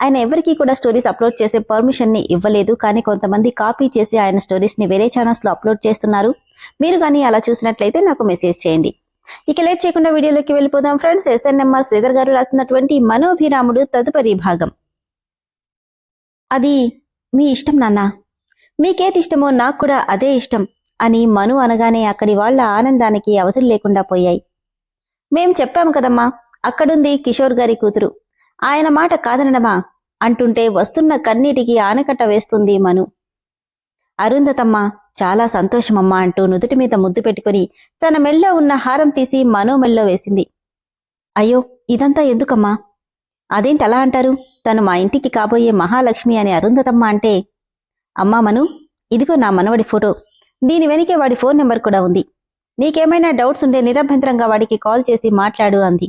ఆయన ఎవరికీ కూడా స్టోరీస్ అప్లోడ్ చేసే పర్మిషన్ని ఇవ్వలేదు. కానీ కొంతమంది కాపీ చేసి ఆయన స్టోరీస్ని వేరే ఛానల్స్లో అప్లోడ్ చేస్తున్నారు. మీరు కానీ అలా చూసినట్లయితే నాకు మెసేజ్ చేయండి. ఇక లేట్ చేయకుండా వీడియోలోకి వెళ్ళిపోదాం ఫ్రెండ్స్ ఎస్ఎన్ఎంఆర్ శ్రీధర్ గారు రాసినటువంటి మనోభిరాముడు తదుపరి భాగం. అది మీ ఇష్టం నాన్న? మీకేది ఇష్టమో నాకు కూడా అదే ఇష్టం అని మను అనగానే అక్కడి వాళ్ళ ఆనందానికి అవధులు లేకుండా పోయాయి. మేం చెప్పాము కదమ్మా అక్కడుంది కిషోర్ గారి కూతురు. ఆయన మాట కాదనడమా? అంటుంటే వస్తున్న కన్నీటికి ఆనకట్ట వేస్తుంది మను. అరుంధతమ్మ చాలా సంతోషమమ్మా అంటూ నుదుటి మీద ముద్దు పెట్టుకుని తన మెల్లో ఉన్న హారం తీసి మనోమెల్లో వేసింది. అయ్యో ఇదంతా ఎందుకమ్మా? అదేంటలా అంటారు? తను మా ఇంటికి కాబోయే మహాలక్ష్మి అని అరుంధతమ్మ అంటే అమ్మా మను ఇదిగో నా మనవడి ఫోటో. దీని వెనకే వాడి ఫోన్ నెంబర్ కూడా ఉంది. నీకేమైనా డౌట్స్ ఉంటే నిరభ్యంతరంగా వాడికి కాల్ చేసి మాట్లాడు అంది.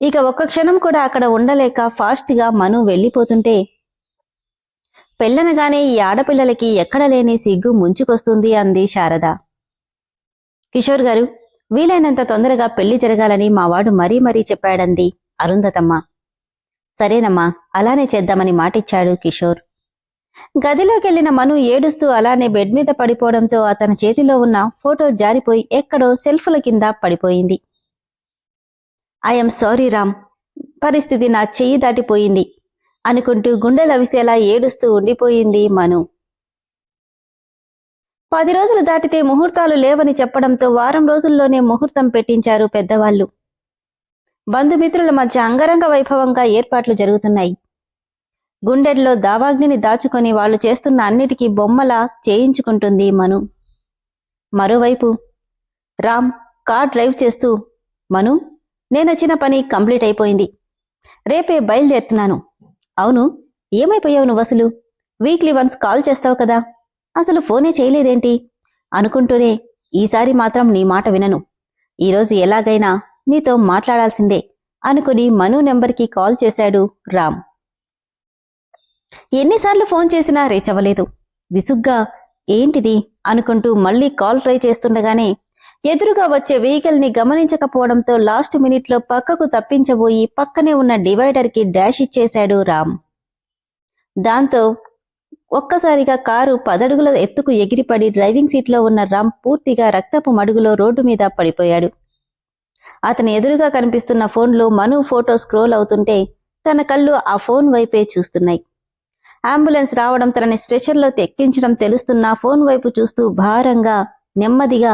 ఇక ఒక్క క్షణం కూడా అక్కడ ఉండలేక ఫాస్ట్గా మను వెళ్ళిపోతుంటే పెళ్ళనగానే ఈ ఆడపిల్లలకి ఎక్కడ లేని సిగ్గు ముంచుకొస్తుంది అంది శారద. కిషోర్ గారు వీలైనంత తొందరగా పెళ్ళి జరగాలని మావాడు మరీ మరీ చెప్పాడంది అరుంధతమ్మ. సరేనమ్మా అలానే చేద్దామని మాటిచ్చాడు కిషోర్. గదిలోకెళ్ళిన మను ఏడుస్తూ అలానే బెడ్ మీద పడిపోవడంతో అతని చేతిలో ఉన్న ఫోటో జారిపోయి ఎక్కడో సెల్ఫ్ల కింద పడిపోయింది. ఐఎమ్ సారీ రామ్ పరిస్థితి నా చెయ్యి దాటిపోయింది. అనుకుంటూ గుండెలవిసేలా ఏడుస్తూ ఉండిపోయింది మను. పది రోజులు దాటితే ముహూర్తాలు లేవని చెప్పడంతో వారం రోజుల్లోనే ముహూర్తం పెట్టించారు పెద్దవాళ్ళు బంధుమిత్రుల మధ్య అంగరంగ వైభవంగా ఏర్పాట్లు జరుగుతున్నాయి. గుండెల్లో దావాగ్నిని దాచుకొని వాళ్ళు చేస్తున్న అన్నిటికీ బొమ్మలా చేయించుకుంటుంది మను. మరోవైపు రామ్ కార్ డ్రైవ్ చేస్తూ మను నేనొచ్చిన పని కంప్లీట్ అయిపోయింది. రేపే బయలుదేరుతున్నాను. అవును ఏమైపోయావు నువ్వు అసలు? వీక్లీ వన్స్ కాల్ చేస్తావు కదా? అసలు ఫోనే చేయలేదేంటి? అనుకుంటూనే ఈసారి మాత్రం నీ మాట వినను. ఈరోజు ఎలాగైనా నీతో మాట్లాడాల్సిందే అనుకుని మను నెంబర్కి కాల్ చేశాడు రామ్. ఎన్నిసార్లు ఫోన్ చేసినా రీచ్ అవ్వలేదు విసుగ్గా ఏంటిది? అనుకుంటూ మళ్ళీ కాల్ ట్రై చేస్తుండగానే ఎదురుగా వచ్చే వెహికల్ని గమనించకపోవడంతో లాస్ట్ మినిట్లో పక్కకు తప్పించబోయి పక్కనే ఉన్న డివైడర్కి డాష్ ఇచ్చేశాడు రామ్. దాంతో ఒక్కసారిగా కారు పదడుగుల ఎత్తుకు ఎగిరిపడి డ్రైవింగ్ సీట్లో ఉన్న రామ్ పూర్తిగా రక్తపు మడుగులో రోడ్డు మీద పడిపోయాడు. అతని ఎదురుగా కనిపిస్తున్న ఫోన్లో మను ఫోటో స్క్రోల్ అవుతుంటే తన కళ్ళు ఆ ఫోన్ వైపే చూస్తున్నాయి. అంబులెన్స్ రావడం తనని స్టేషన్లో తెక్కించడం తెలుస్తున్న ఫోన్ వైపు చూస్తూ భారంగా నెమ్మదిగా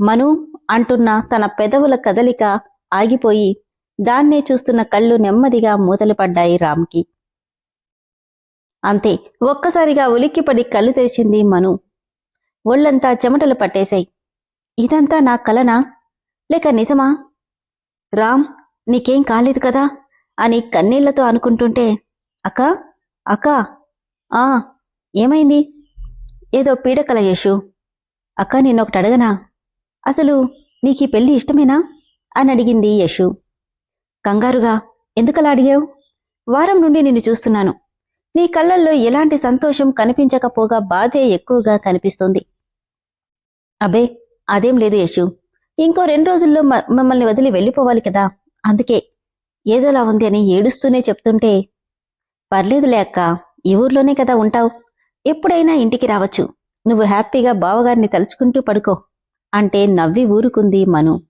మను అంటున్న తన పెదవుల కదలిక ఆగిపోయి దాన్నే చూస్తున్న కళ్ళు నెమ్మదిగా మూతలు పడ్డాయి రామ్కి. అంతే ఒక్కసారిగా ఉలిక్కిపడి కళ్ళు తెరిచింది మను. ఒళ్ళంతా చెమటలు పట్టేశాయి. ఇదంతా నా కలనా? లేక నిజమా? రామ్ నీకేం కాలేదు కదా? అని కన్నీళ్ళతో అనుకుంటుంటే అక్క అక్క ఆ ఏమైంది? ఏదో పీడకల యేషు. అక్క నిన్నొకటి అడగనా అసలు నీకీ పెళ్ళి ఇష్టమేనా? అని అడిగింది యశు. కంగారుగా ఎందుకలా అడిగావు? వారం నుండి నిన్ను చూస్తున్నాను. నీ కళ్ళల్లో ఎలాంటి సంతోషం కనిపించకపోగా బాధే ఎక్కువగా కనిపిస్తుంది. అబే అదేం లేదు యశు. ఇంకో రెండు రోజుల్లో మ- మమ్మల్ని వదిలి వెళ్ళిపోవాలి కదా. అందుకే ఏదోలా ఉంది అని ఏడుస్తూనే చెప్తుంటే పర్లేదులే అక్క ఈ ఊర్లోనే కదా ఉంటావు. ఎప్పుడైనా ఇంటికి రావచ్చు. నువ్వు హ్యాపీగా బావగారిని తలుచుకుంటూ పడుకో. అంటే నవ్వి ఊరుకుంది మను.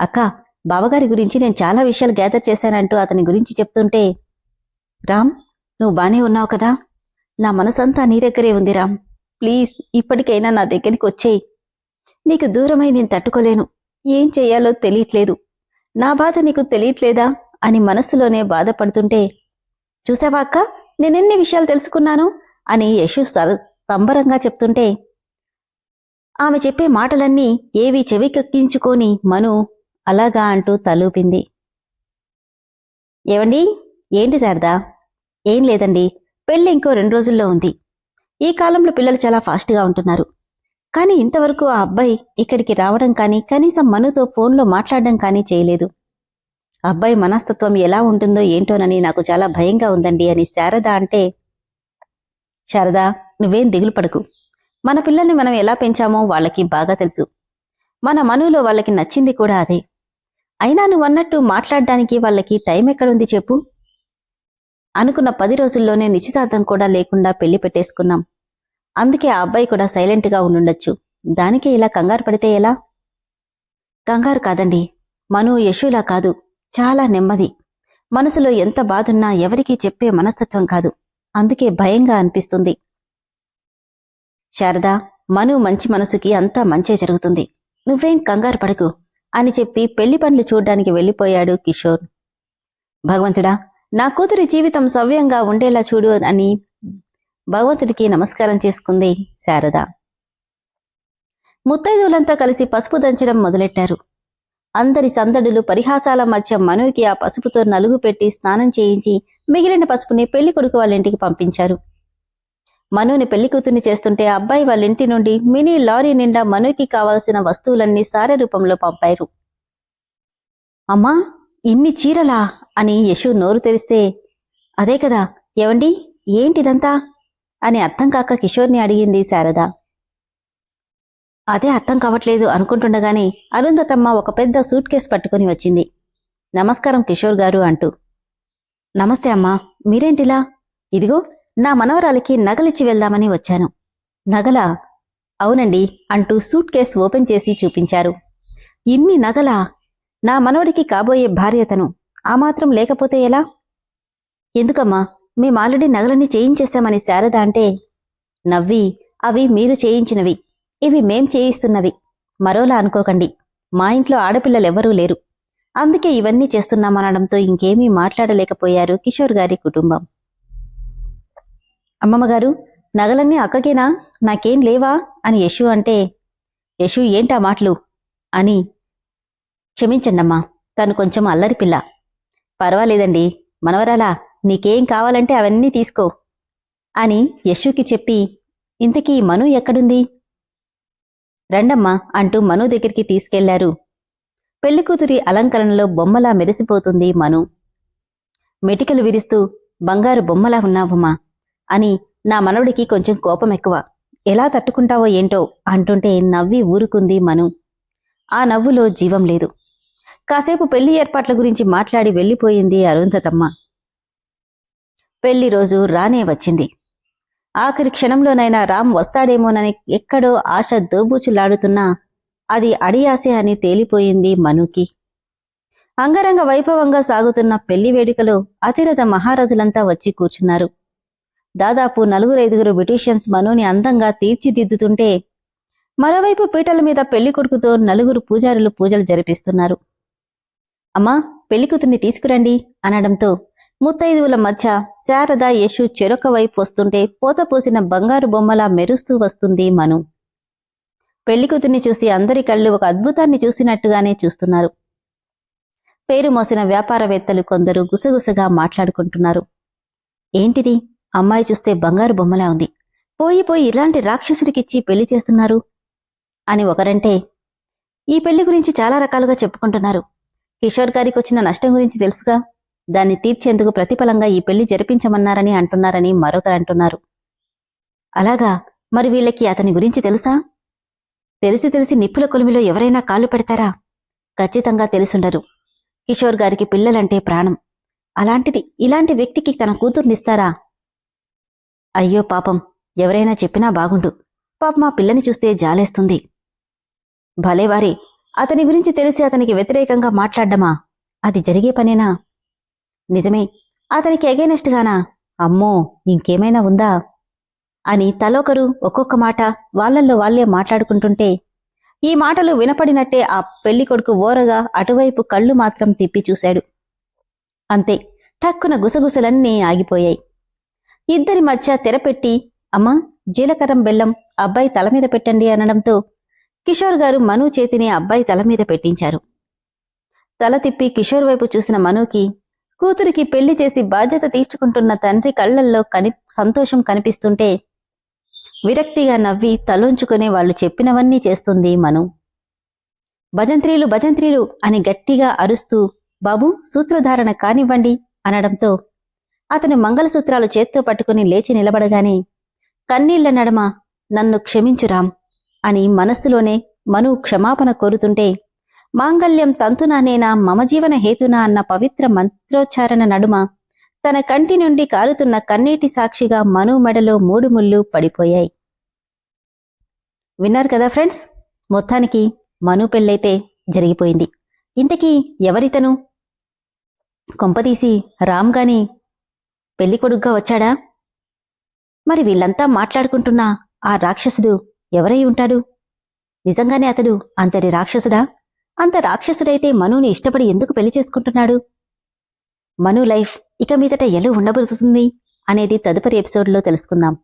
అక్క బావగారి గురించి నేను చాలా విషయాలు గ్యాదర్ చేశానంటూ అతని గురించి చెప్తుంటే రామ్ నువ్వు బానే ఉన్నావు కదా? నా మనసంతా నీ దగ్గరే ఉంది రామ్. ప్లీజ్ ఇప్పటికైనా నా దగ్గరికి వచ్చేయి. నీకు దూరమై నేను తట్టుకోలేను. ఏం చెయ్యాలో తెలియట్లేదు. నా బాధ నీకు తెలియట్లేదా? అని మనస్సులోనే బాధపడుతుంటే చూసావా అక్క నేనెన్ని విషయాలు తెలుసుకున్నాను? అని యశు సంబరంగా చెప్తుంటే ఆమె చెప్పే మాటలన్నీ ఏవి చెవికెక్కించుకొని మను అలాగా అంటూ తలూపింది. ఏవండి? ఏంటి శారదా? ఏం లేదండి. పెళ్ళి ఇంకో రెండు రోజుల్లో ఉంది. ఈ కాలంలో పిల్లలు చాలా ఫాస్ట్గా ఉంటున్నారు. కానీ ఇంతవరకు ఆ అబ్బాయి ఇక్కడికి రావడం కానీ కనీసం మనుతో ఫోన్లో మాట్లాడడం కానీ చేయలేదు. అబ్బాయి మనస్తత్వం ఎలా ఉంటుందో ఏంటోనని నాకు చాలా భయంగా ఉందండి అని శారద అంటే శారదా నువ్వేం దిగులు పడకు. మన పిల్లల్ని మనం ఎలా పెంచామో వాళ్ళకి బాగా తెలుసు. మన మనువులో వాళ్ళకి నచ్చింది కూడా అదే. అయినా నువ్వన్నట్టు మాట్లాడడానికి వాళ్ళకి టైం ఎక్కడుంది చెప్పు. అనుకున్న పది రోజుల్లోనే నిశ్చితార్థం కూడా లేకుండా పెళ్ళి పెట్టేసుకున్నాం. అందుకే ఆ అబ్బాయి కూడా సైలెంట్గా ఉండుండొచ్చు. దానికే ఇలా కంగారు పడితే ఎలా? కంగారు కాదండి. మను యశులా కాదు. చాలా నెమ్మది. మనసులో ఎంత బాధున్నా ఎవరికీ చెప్పే మనస్తత్వం కాదు. అందుకే భయంగా అనిపిస్తుంది. శారదా మను మంచి మనసుకి అంతా మంచే జరుగుతుంది. నువ్వేం కంగారు పడకు అని చెప్పి పెళ్ళి పనులు చూడ్డానికి వెళ్ళిపోయాడు కిషోర్. భగవంతుడా నా కూతురి జీవితం సవ్యంగా ఉండేలా చూడు అని భగవంతుడికి నమస్కారం చేసుకుంది శారద. ముత్తైదువులంతా కలిసి పసుపు దంచడం మొదలెట్టారు. అందరి సందడులు పరిహాసాల మధ్య మనుకి ఆ పసుపుతో నలుగు పెట్టి స్నానం చేయించి మిగిలిన పసుపుని పెళ్ళి కొడుకు వాళ్ళ ఇంటికి పంపించారు. మనుని పెళ్ళి కూతుర్ని చేస్తుంటే అబ్బాయి వాళ్ళ ఇంటి నుండి మినీ లారీ నిండా మనుకి కావాల్సిన వస్తువులన్నీ సారె రూపంలో పంపారు. అమ్మా ఇన్ని చీరలా? అని యశు నోరు తెరిస్తే అదే కదా ఏవండి ఏంటిదంతా? అని అర్థం కాక కిషోర్ని అడిగింది శారద. అదే అర్థం కావట్లేదు అనుకుంటుండగానే అరుంధతమ్మ ఒక పెద్ద సూట్ కేస్ పట్టుకుని వచ్చింది. నమస్కారం కిషోర్ గారు అంటూ. నమస్తే అమ్మా మీరేంటిలా? ఇదిగో నా మనవరాలికి నగలిచ్చి వెళ్దామని వచ్చాను. నగలా అవునండి అంటూ సూట్ కేస్ ఓపెన్ చేసి చూపించారు. ఇన్ని నగలా నా మనవడికి కాబోయే భార్యతను ఆ మాత్రం లేకపోతే ఎలా? ఎందుకమ్మా మేము ఆల్రెడీ నగలని చేయించేశామని శారద అంటే? నవ్వి అవి మీరు చేయించినవి. ఇవి మేం చేయిస్తున్నవి. మరోలా అనుకోకండి మా ఇంట్లో ఆడపిల్లలెవ్వరూ లేరు. అందుకే ఇవన్నీ చేస్తున్నామనడంతో ఇంకేమీ మాట్లాడలేకపోయారు కిషోర్ గారి కుటుంబం. అమ్మమ్మగారు నగలన్నీ అక్కకేనా? నాకేం లేవా? అని యశు అంటే యశు ఏంటా మాటలు? అని క్షమించండమ్మా తను కొంచెం అల్లరి పిల్ల. పర్వాలేదండి మనవరాలా నీకేం కావాలంటే అవన్నీ తీసుకో అని యశుకి చెప్పి ఇంతకీ మను ఎక్కడుంది? రండమ్మా అంటూ మను దగ్గరికి తీసుకెళ్ళారు. పెళ్ళికూతురి అలంకరణలో బొమ్మలా మెరిసిపోతుంది మను. మెటికలు విరుస్తూ బంగారు బొమ్మలా ఉన్నావమ్మా అని నా మనవడికి కొంచెం కోపం ఎక్కువ. ఎలా తట్టుకుంటావో ఏంటో అంటుంటే నవ్వి ఊరుకుంది మను. ఆ నవ్వులో జీవం లేదు. కాసేపు పెళ్ళి ఏర్పాట్ల గురించి మాట్లాడి వెళ్ళిపోయింది అరుంధతమ్మ. పెళ్ళి రోజు రానే వచ్చింది. ఆఖరి క్షణంలోనైనా రామ్ వస్తాడేమోనని ఎక్కడో ఆశ దోబూచులాడుతున్నా అది అడియాసే అని తేలిపోయింది మనుకి. అంగరంగ వైభవంగా సాగుతున్న పెళ్ళి వేడుకలో అతిరథ మహారాజులంతా వచ్చి కూర్చున్నారు. దాదాపు నలుగురైదుగురు బ్రిటిషియన్స్ మనుని అందంగా తీర్చిదిద్దుతుంటే మరోవైపు పీటల మీద పెళ్ళి కొడుకుతో నలుగురు పూజారులు పూజలు జరిపిస్తున్నారు. అమ్మా పెళ్ళికూతుర్ని తీసుకురండి అనడంతో ముత్తైదువుల మధ్య శారద యశు చెరొక వైపు వస్తుంటే పోతపోసిన బంగారు బొమ్మలా మెరుస్తూ వస్తుంది మను. పెళ్ళికూతుర్ని చూసి అందరి కళ్ళు ఒక అద్భుతాన్ని చూసినట్టుగానే చూస్తున్నారు. పేరు మోసిన వ్యాపారవేత్తలు కొందరు గుసగుసగా మాట్లాడుకుంటున్నారు. ఏంటిది? అమ్మాయి చూస్తే బంగారు బొమ్మలా ఉంది. పోయి పోయి ఇలాంటి రాక్షసుడికిచ్చి పెళ్ళి చేస్తున్నారు? అని ఒకరంటే ఈ పెళ్ళి గురించి చాలా రకాలుగా చెప్పుకుంటున్నారు. కిషోర్ గారికి వచ్చిన నష్టం గురించి తెలుసుగా? దాన్ని తీర్చేందుకు ప్రతిఫలంగా ఈ పెళ్ళి జరిపించమన్నారని అంటున్నారని మరొకరు అంటున్నారు. అలాగా? మరి వీళ్ళకి అతని గురించి తెలుసా? తెలిసి తెలిసి నిప్పుల కొలిమిలో ఎవరైనా కాళ్ళు పెడతారా? ఖచ్చితంగా తెలుసుండరు. కిషోర్ గారికి పిల్లలంటే ప్రాణం. అలాంటిది ఇలాంటి వ్యక్తికి తన కూతుర్నిస్తారా? అయ్యో పాపం ఎవరైనా చెప్పినా బాగుండు. పాప మా పిల్లని చూస్తే జాలేస్తుంది. భలేవారే అతని గురించి తెలిసి అతనికి వ్యతిరేకంగా మాట్లాడ్డమా? అది జరిగే పనేనా? నిజమే అతనికి ఎగేనెస్ట్గానా అమ్మో ఇంకేమైనా ఉందా? అని తలొకరు ఒక్కొక్క మాట వాళ్ళల్లో వాళ్ళే మాట్లాడుకుంటుంటే ఈ మాటలు వినపడినట్టే ఆ పెళ్ళి కొడుకు ఓరగా అటువైపు కళ్ళు మాత్రం తిప్పి చూశాడు. అంతే టక్కున గుసగుసలన్నీ ఆగిపోయాయి. ఇద్దరి మధ్య తెరపెట్టి అమ్మా జీలకర్రం బెల్లం అబ్బాయి తల మీద పెట్టండి అనడంతో కిషోర్ గారు మను చేతిని అబ్బాయి తల మీద పెట్టించారు. తల తిప్పి కిషోర్ వైపు చూసిన మనుకి కూతురికి పెళ్ళి చేసి బాధ్యత తీర్చుకుంటున్న తండ్రి కళ్ళల్లో కని సంతోషం కనిపిస్తుంటే విరక్తిగా నవ్వి తలొంచుకునే వాళ్ళు చెప్పినవన్నీ చేస్తుంది మను. భజంత్రీలు భజంత్రీలు అని గట్టిగా అరుస్తూ బాబు సూత్రధారణ కానివ్వండి అనడంతో అతను మంగళసూత్రాలు చేత్తో పట్టుకుని లేచి నిలబడగానే కన్నీళ్ళ నడమ నన్ను క్షమించురాం అని మనస్సులోనే మను క్షమాపణ కోరుతుంటే మాంగల్యం తంతునానేనా మమ జీవన హేతునా అన్న పవిత్ర మంత్రోచ్చారణ నడుమ తన కంటి నుండి కారుతున్న కన్నీటి సాక్షిగా మను మెడలో మూడు ముళ్ళు పడిపోయాయి. విన్నారు కదా ఫ్రెండ్స్ మొత్తానికి మను పెళ్ళైతే జరిగిపోయింది. ఇంతకీ ఎవరితను? కొంపదీసి రామ్ గాని పెళ్ళి కొడుగ్గా వచ్చాడా? మరి వీళ్ళంతా మాట్లాడుకుంటున్న ఆ రాక్షసుడు ఎవరై ఉంటాడు? నిజంగానే అతడు అంతటి రాక్షసుడా? అంత రాక్షసుడైతే మనుని ఇష్టపడి ఎందుకు పెళ్ళి చేసుకుంటున్నాడు? మను లైఫ్ ఇక మీదట ఎలా ఉండబోతుంది అనేది తదుపరి ఎపిసోడ్లో తెలుసుకుందాం.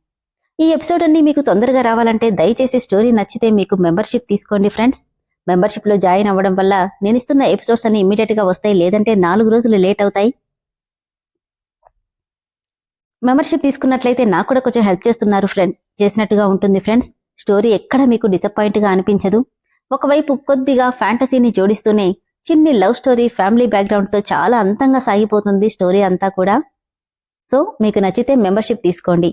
ఈ ఎపిసోడ్ అన్ని మీకు తొందరగా రావాలంటే దయచేసి స్టోరీ నచ్చితే మీకు మెంబర్షిప్ తీసుకోండి ఫ్రెండ్స్. మెంబర్షిప్లో జాయిన్ అవ్వడం వల్ల నేను ఇస్తున్న ఎపిసోడ్స్ అన్ని ఇమీడియట్గా వస్తాయి లేదంటే నాలుగు రోజులు లేట్ అవుతాయి. మెంబర్షిప్ తీసుకున్నట్లయితే నాకు కూడా కొంచెం హెల్ప్ చేస్తున్నారు ఫ్రెండ్ చేసినట్టుగా ఉంటుంది ఫ్రెండ్స్ స్టోరీ ఎక్కడ మీకు డిసప్పాయింట్గా అనిపించదు. ఒకవైపు కొద్దిగా ఫ్యాంటసీని జోడిస్తూనే చిన్ని లవ్ స్టోరీ ఫ్యామిలీ బ్యాక్గ్రౌండ్తో చాలా అంతంగా సాగిపోతుంది స్టోరీ అంతా కూడా. సో మీకు నచ్చితే మెంబర్షిప్ తీసుకోండి.